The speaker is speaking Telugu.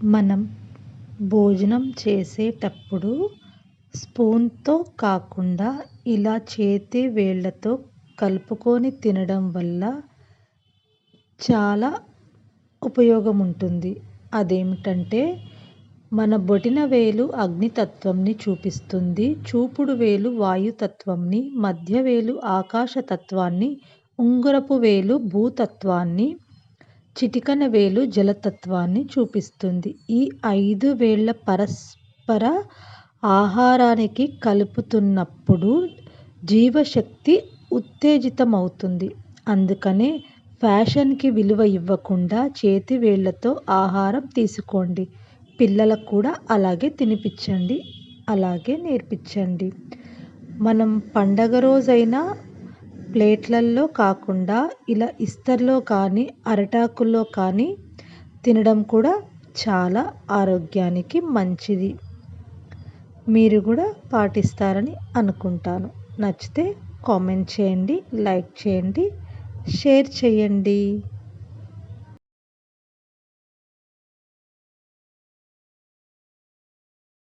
మనం భోజనం చేసేటప్పుడు స్పూన్తో కాకుండా ఇలా చేతి వేళ్ళతో కలుపుకొని తినడం వల్ల చాలా ఉపయోగం ఉంటుంది అదేమిటంటే మన బొటిన వేలు అగ్నితత్వంని చూపిస్తుంది. చూపుడు వేలు వాయుతత్వంని మధ్య వేలు ఆకాశతత్వాన్ని ఉంగరపు వేలు భూతత్వాన్ని చిటికెన వేలు జలతత్వాన్ని చూపిస్తుంది. ఈ ఐదు వేళ్ళ పరస్పర ఆహారానికి కలుపుతున్నప్పుడు జీవశక్తి ఉత్తేజితమవుతుంది. అందుకనే ఫ్యాషన్కి విలువ ఇవ్వకుండా చేతి వేళ్ళతో ఆహారం తీసుకోండి. పిల్లలకు కూడా అలాగే తినిపించండి. అలాగే నేర్పించండి. మనం పండగ రోజైనా ప్లేట్లల్లో కాకుండా ఇలా ఇస్తర్లో కానీ అరిటాకుల్లో కానీ తినడం కూడా చాలా ఆరోగ్యానికి మంచిది. మీరు కూడా పాటిస్తారని అనుకుంటాను. నచ్చితే కామెంట్ చేయండి లైక్ చేయండి షేర్ చేయండి.